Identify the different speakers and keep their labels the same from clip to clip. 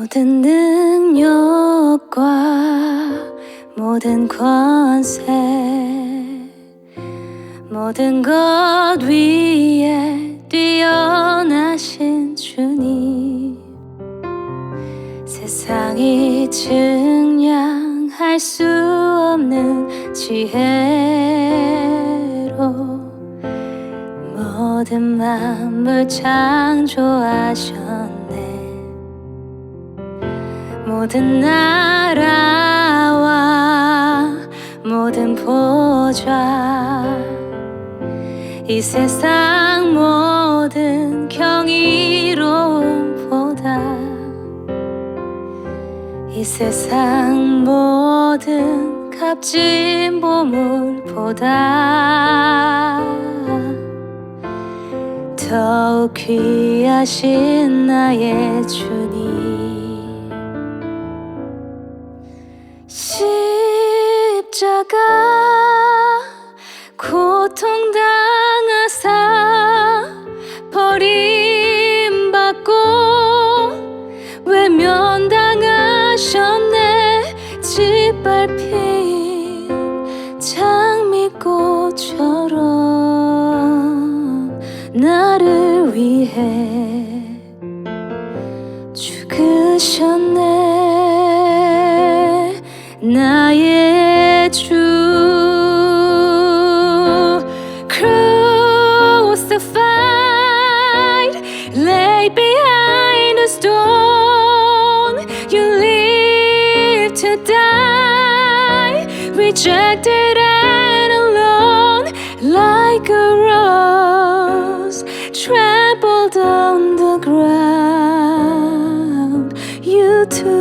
Speaker 1: 모든 능력과 모든 권세 모든 것 위에 뛰어나신 주님. 세상이 증량할 수 없는 지혜로 모든 만물 창조하셨네 모든 나라와 모든 보좌 이 세상 모든 경이로움보다 이 세상 모든 값진 보물보다 더욱 귀하신 나의 주님 십자가 고통 당하사 버림받고 외면 당하셨네. 짓밟힌 장미꽃처럼 나를 위해 죽으셨네 true. Crucified, laid behind a stone, you live to die, rejected and alone, like a rose trampled on the ground. You too.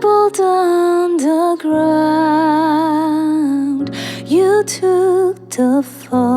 Speaker 1: Trampled on the ground you took the fall